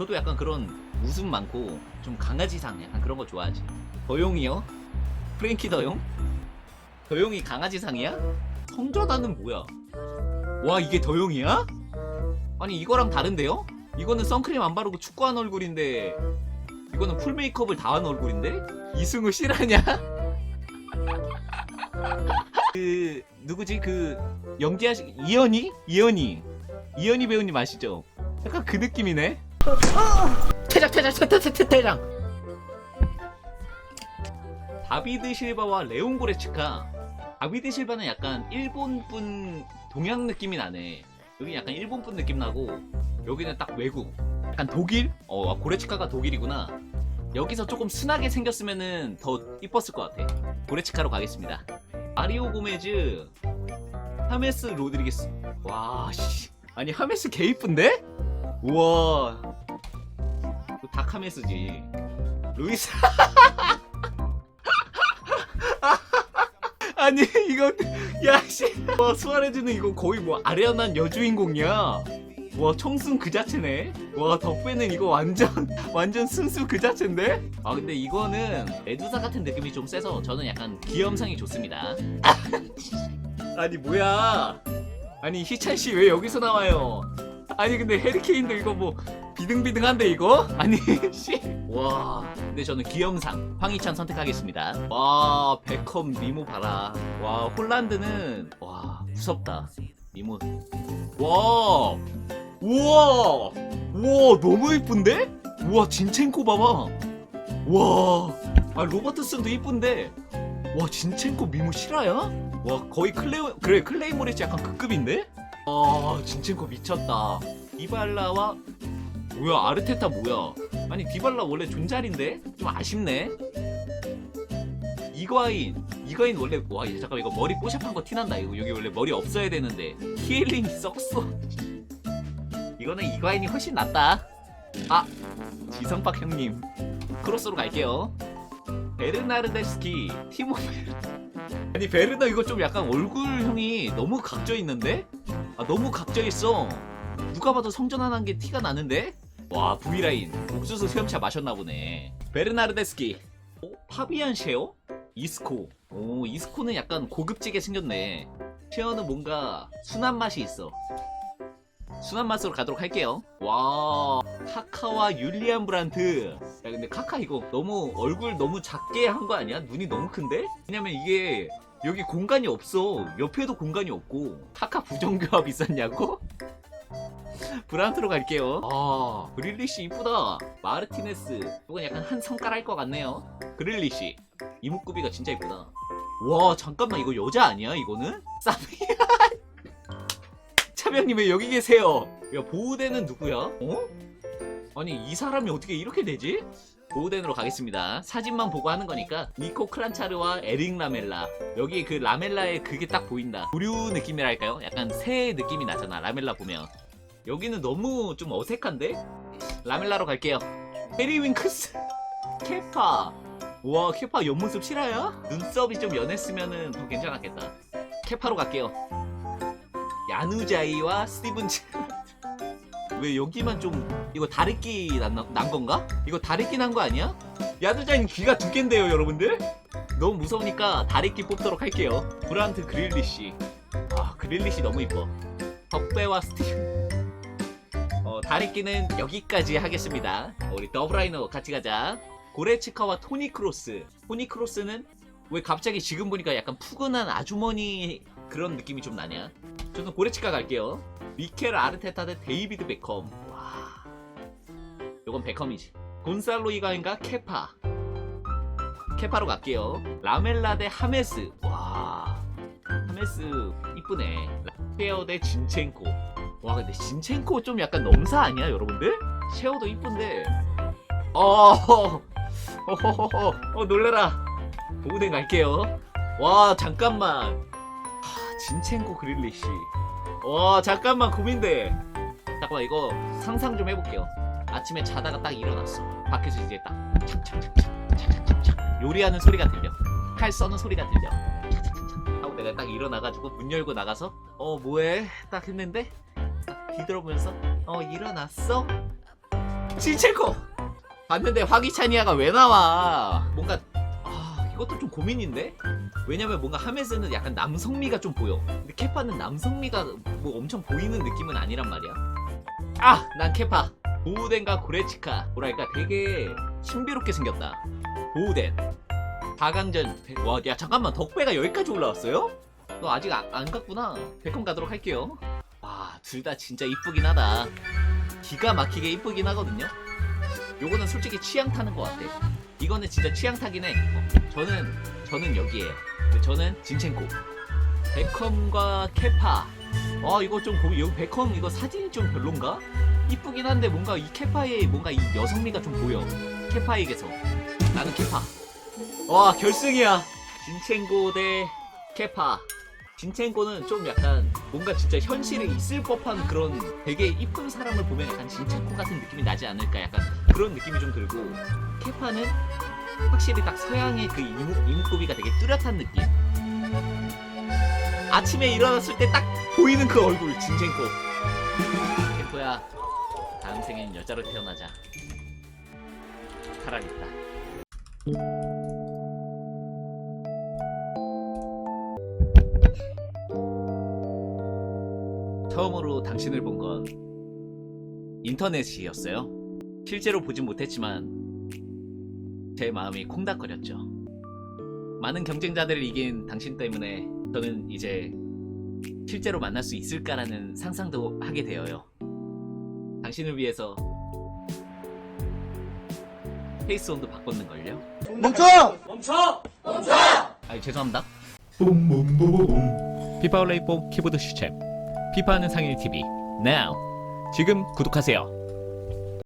저도 약간 그런 웃음 많고 좀 강아지상 약간 그런 거 좋아하지. 더용이요? 프랭키 더용? 더용이 강아지상이야? 성전하는 뭐야? 와 이게 더용이야? 아니 이거랑 다른데요? 이거는 선크림 안 바르고 축구한 얼굴인데 이거는 풀 메이크업을 다 한 얼굴인데? 이승우 실화냐? 그 누구지 그 연기하시 이현이? 이현이 이현이 배우님 아시죠? 약간 그 느낌이네. 퇴장 퇴장 퇴장 퇴장 퇴장. 다비드 실바와 레온 고레츠카. 다비드 실바는 약간 일본 분 동양 느낌이 나네. 여기 약간 일본 분 느낌 나고 여기는 딱 외국. 약간 독일? 어 고레츠카가 독일이구나. 여기서 조금 순하게 생겼으면은 더 이뻤을 것 같아. 고레츠카로 가겠습니다. 마리오 고메즈, 하메스 로드리게스. 와, 씨. 아니, 하메스 개 이쁜데? 우와. 또 다카메스지. 루이스. 아니, 이거, 야, 씨. 와, 수아레즈는 이거 거의 뭐, 아련한 여주인공이야. 와, 청순 그 자체네. 와, 덕배는 이거 완전, 완전 순수 그 자체인데? 아, 근데 이거는 메두사 같은 느낌이 좀 세서 저는 약간 귀염상이 좋습니다. 아니, 뭐야. 아니, 희찬 씨 왜 여기서 나와요? 아니, 근데 해리케인도 이거 뭐, 비등비등한데, 이거? 아니, 씨. 와, 근데 저는 귀염상, 황희찬 선택하겠습니다. 와, 베컴 미모 봐라. 와, 홀란드는, 와, 무섭다. 미모. 와, 우와! 우와, 너무 이쁜데? 우와, 진첸코 봐봐. 와, 아, 로버트슨도 이쁜데. 와, 진첸코 미모 실화야? 와, 거의 클레오, 그래, 클레이모리치 약간 그 급인데? 아, 진첸코 미쳤다. 디발라와, 뭐야, 아르테타 뭐야? 아니, 디발라 원래 존잘인데? 좀 아쉽네? 이과인, 이과인 원래, 와, 얘 잠깐 이거 머리 뽀샵한 거 티난다. 이거 여기 원래 머리 없어야 되는데. 히일링 썩소. 이거는 이과인이 훨씬 낫다. 아, 지성박 형님. 크로스로 갈게요. 베르나르데스키, 티모. 아니 베르나 이거 좀 약간 얼굴형이 너무 각져 있는데? 아 너무 각져 있어. 누가 봐도 성전환한 게 티가 나는데? 와 V 라인 옥수수 수염차 마셨나 보네. 베르나르데스키. 오, 파비안 쉐어? 이스코. 오 이스코는 약간 고급지게 생겼네. 쉐어는 뭔가 순한 맛이 있어. 순한 맛으로 가도록 할게요. 와, 카카와 율리안 브란트. 야, 근데 카카 이거 너무 얼굴 너무 작게 한 거 아니야? 눈이 너무 큰데? 왜냐면 이게 여기 공간이 없어. 옆에도 공간이 없고. 카카 부정교합 있었냐고? 브란트로 갈게요. 아, 그릴리시 이쁘다. 마르티네스. 이건 약간 한 성깔 것 같네요. 그릴리시. 이목구비가 진짜 이쁘다. 와, 잠깐만 이거 여자 아니야? 이거는? 사비야. 차명님 왜 여기 계세요? 야 보우덴은 누구야? 어? 아니 이 사람이 어떻게 이렇게 되지? 보우덴으로 가겠습니다. 사진만 보고 하는 거니까 니코 크란차르와 에릭 라멜라 여기 그 라멜라의 그게 딱 보인다. 부류 느낌이랄까요? 약간 새 느낌이 나잖아. 라멜라 보면 여기는 너무 좀 어색한데? 라멜라로 갈게요. 페리 윙크스 케파 와 케파 옆모습 실화야? 눈썹이 좀 연했으면은 더 괜찮았겠다. 케파로 갈게요. 야누자이와 스티븐 치... 왜 여기만 좀 이거 다리끼 난, 난 건가? 이거 다리끼 난 거 아니야? 야누자이는 귀가 두 갠데요 여러분들? 너무 무서우니까 다리끼 뽑도록 할게요 브란트 그릴리시 아 그릴리시 너무 이뻐 덕배와 스티븐 어 다리끼는 여기까지 하겠습니다 어, 우리 더브라이너 같이 가자 고레츠카와 토니 크로스 토니 크로스는 왜 갑자기 지금 보니까 약간 푸근한 아주머니 그런 느낌이 좀 나냐? 저는 고레치카 갈게요. 미켈 아르테타 대 데이비드 베컴. 와. 요건 베컴이지. 곤살로 이가인가 케파. 케파로 갈게요. 라멜라 대 하메스. 와. 하메스 이쁘네. 쉐어 대 진첸코. 와 근데 진첸코 좀 약간 넘사 아니야 여러분들? 쉐어도 이쁜데. 어. 어허허허. 어 놀래라. 보우댕 갈게요. 와 잠깐만. 하, 진첸코 그릴리시. 와 잠깐만 고민돼. 잠깐만 이거 상상 좀 해볼게요. 아침에 자다가 딱 일어났어. 밖에서 이제 딱 착착착착 착착착착 요리하는 소리가 들려. 칼 써는 소리가 들려. 착착착착 하고 내가 딱 일어나가지고 문 열고 나가서 어 뭐해? 딱 했는데 딱 뒤돌아보면서 어 일어났어? 진첸코 봤는데 화기찬이아가 왜 나와 뭔가 아 이것도 좀 고민인데? 왜냐면 뭔가 하메스는 약간 남성미가 좀 보여. 근데 케파는 남성미가 뭐 엄청 보이는 느낌은 아니란 말이야. 아! 난 케파. 보우덴과 고레치카. 뭐랄까 되게 신비롭게 생겼다. 보우덴. 4강전. 와 야 잠깐만. 덕배가 여기까지 올라왔어요? 너 아직 안, 안 갔구나. 백컴 가도록 할게요. 와 둘 다 진짜 이쁘긴 하다. 기가 막히게 이쁘긴 하거든요. 요거는 솔직히 취향 타는 것 같아 이거는 진짜 취향 타긴 해 어, 저는 저는 여기에요 저는 진첸코. 베컴과 케파. 아 이거 좀 고민 여기 베컴 이거 사진이 좀 별론가? 이쁘긴 한데 뭔가 이 케파의 뭔가 이 여성미가 좀 보여. 케파에게서. 나는 케파. 와 결승이야. 진첸고 대 케파. 진첸고는 좀 약간 뭔가 진짜 현실에 있을 법한 그런 되게 이쁜 사람을 보면 약간 진첸코 같은 느낌이 나지 않을까? 약간 그런 느낌이 좀 들고. 케파는 확실히 딱 서양의 그 이목, 이목구비가 되게 뚜렷한 느낌. 아침에 일어났을 때 딱 보이는 그 얼굴 진첸코 케포야 다음 생에는 여자로 태어나자. 사랑했다 처음으로 당신을 본 건 인터넷이었어요. 실제로 보진 못했지만 제 마음이 콩닥거렸죠. 많은 경쟁자들을 이긴 당신 때문에 저는 이제 실제로 만날 수 있을까라는 상상도 하게 되어요. 당신을 위해서 페이스온도 바꿨는 걸요. 멈춰! 아 죄송합니다. 피파 올레이포 키보드 시체 피파하는 상일 TV now 지금 구독하세요.